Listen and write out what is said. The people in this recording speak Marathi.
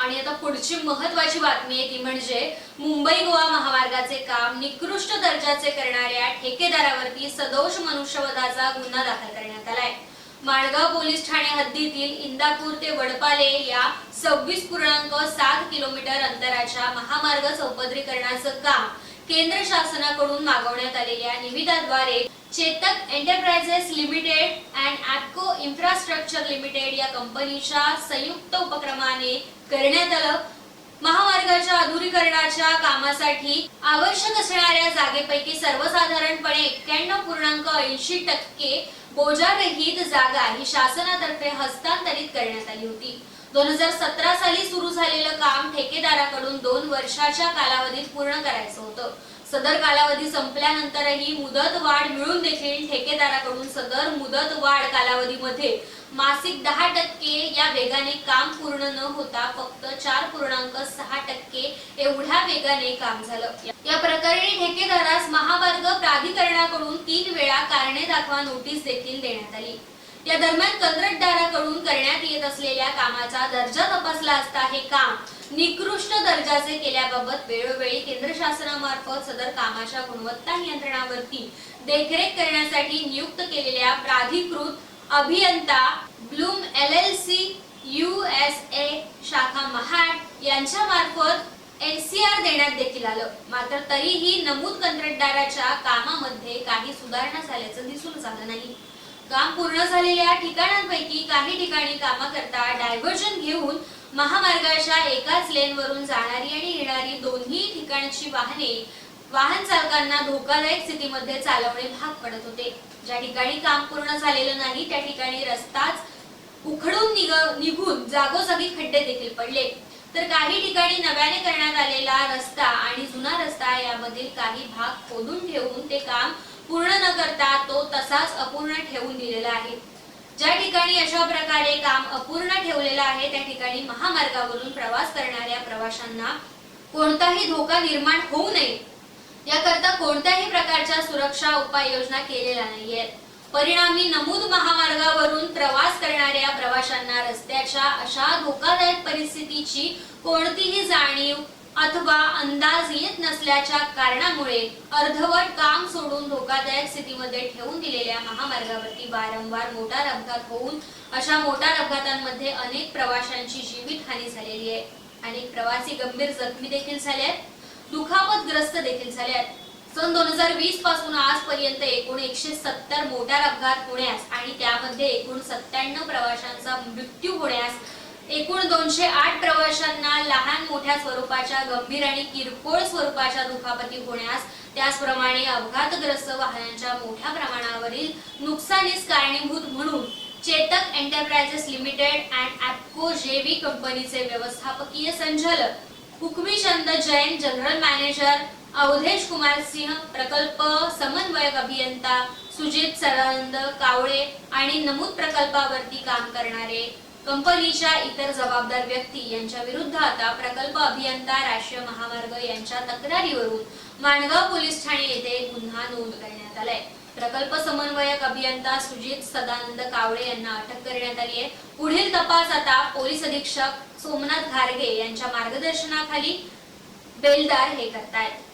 आणि आता पुढची महत्वाची बातमी आहे ती म्हणजे मुंबई गोवा महामार्गाचे काम निकृष्ट दर्जाचे करणाऱ्या ठेकेदारावरती सदोष मनुष्यवधाचा गुन्हा दाखल करण्यात आलाय. माणगाव पोलीस ठाणे हद्दीतील इंदापूर ते वडपाले या सव्वीस पूर्णांक सात किलोमीटर अंतराच्या महामार्ग चौपदरीकरणाचं काम केंद्र शासनाकडून मागवण्यात आलेल्या निविदाद्वारे Chetak enterprises limited and Apco infrastructure limited या कंपनीच्या संयुक्त उपक्रमाने करण्यात आलं. महामार्गाच्या आधुनिकरणाच्या कामासाठी आवश्यक असणाऱ्या जागेपैकी सर्वसाधारणपणे एक्क्याण्णव पूर्णांक ऐंशी टक्के बोजारहित जागा ही शासनातर्फे हस्तांतरित करण्यात आली होती. दोन हजार सतरा साली सुरू झालेलं काम ठेकेदाराकडून दोन वर्षाच्या कालावधीत पूर्ण करायचं होतं. सदर कालावधी संपल्यानंतरही मुदत वाढ मिळून देखील ठेकेदाराकडून सदर मुदत वाढ कालावधीमध्ये मासिक दहा टक्के या वेगाने काम पूर्ण न होता फक्त चार पूर्णांक सहा टक्के एवढ्या वेगाने काम झालं. या प्रकरणी ठेकेदारास महामार्ग प्राधिकरणाकडून तीन वेळा कारणे दाखवा नोटीस देखील देण्यात आली. या दरम्यान कंत्राटदाराकडून करण्यात येत असलेल्या कामाचा दर्जा तपासला असता हे काम निकृष्ट दर्जाचे केल्याबाबत वेळोवेळी केंद्र शासनामार्फत सदर कामाच्या गुणवत्ता नियंत्रणावरती देखरेख करण्यासाठी नियुक्त केलेल्या प्राधिकृत अभियंता Bloom L L C U S A शाखा महाड यांच्या मार्फत एनसीआर देण्यात देखील आलं. मात्र तरीही नमूद कंत्राटदाराच्या कामामध्ये काही सुधारणा झाल्याचं दिसून आलं नाही. काम पूर्ण झालेल्या ठिकाणांपैकी काही ठिकाणी कामाकरता डायव्हर्जन घेऊन महामार्गाच्या एकाच लेनवरून जाणारी आणि येणारी दोन्ही ठिकाणची वाहने वाहन चालकांना धोकादायक स्थितीमध्ये चालवणे भाग पडत होते. ज्या ठिकाणी काम पूर्ण झालेलं नाही त्या ठिकाणी रस्ताच उखडून निघ- निघून जागोजागी खड्डे देखील पडले. तर काही ठिकाणी नव्याने करण्यात आलेला रस्ता आणि जुना रस्ता यामधील काही भाग खोदून ठेवून ते काम पूर्ण न करता तो तसाच अपूर्ण ठेवून दिलेला आहे. ज्या ठिकाणी अशा प्रकारे काम अपूर्ण ठेवलेलं आहे त्या ठिकाणी महामार्गावरून प्रवास करणाऱ्या प्रवाशांना कोणताही धोका निर्माण होऊ नये. याकरता कोणत्याही प्रकारच्या सुरक्षा उपाययोजना केलेल्या नाहीयेत. परिणामी नमूद महामार्गावरून प्रवास करणाऱ्या प्रवाशांना रस्त्याच्या अशा धोकादायक परिस्थितीची कोणतीही जाणीव अथवा अंदाज येत नसल्याच्या कारणामुळे अर्धवट काम सोडून धोकादायक स्थितीमध्ये ठेवून दिलेल्या महामार्गावरती वारंवार मोटार अपघात होऊन अशा मोटार अपघातांमध्ये अनेक प्रवाशांची जीवितहानी झालेली आहे. अनेक प्रवासी गंभीर जखमी देखील झाले आहेत. दुखापतग्रस्त देखील झाले आहेत. सन दोन हजार वीसपासून आजपर्यंत एकूण एकशे सत्तर मोटार अपघात होण्यास आणि त्यामध्ये एकूण सत्त्याण्णव प्रवाशांचा मृत्यू होण्यास एकूण दोनशे आठ प्रवाशांना लहान मोठ्या स्वरूपाच्या गंभीर आणि किरकोळ स्वरूपाच्या दुखापती होण्यास त्याचप्रमाणे अपघातग्रस्त वाहनांच्या मोठ्या प्रमाणावरील नुकसानीस कारणीभूत म्हणून Chetak enterprises limited and Apco JV कंपनीचे व्यवस्थापकीय संचालक हुकमीचंद जैन जनरल मॅनेजर अवधेश कुमार सिंह प्रकल्प समन्वयक अभियंता सुजित सरानंद कावळे आणि नमूद प्रकल्पावरती काम करणारे कंपनीच्या इतर जबाबदार व्यक्ती यांच्या विरुद्ध आता प्रकल्प अभियंता राष्ट्रीय महामार्ग यांच्या तक्रारीवरून माणगाव पोलीस ठाणे येथे गुन्हा नोंद करण्यात आलाय. प्रकल्प समन्वयक अभियंता सुजित सदानंद कावळे यांना अटक करण्यात आली आहे. पुढील तपास आता पोलीस अधीक्षक सोमनाथ घारगे यांच्या मार्गदर्शनाखाली बेलदार हे करतायत.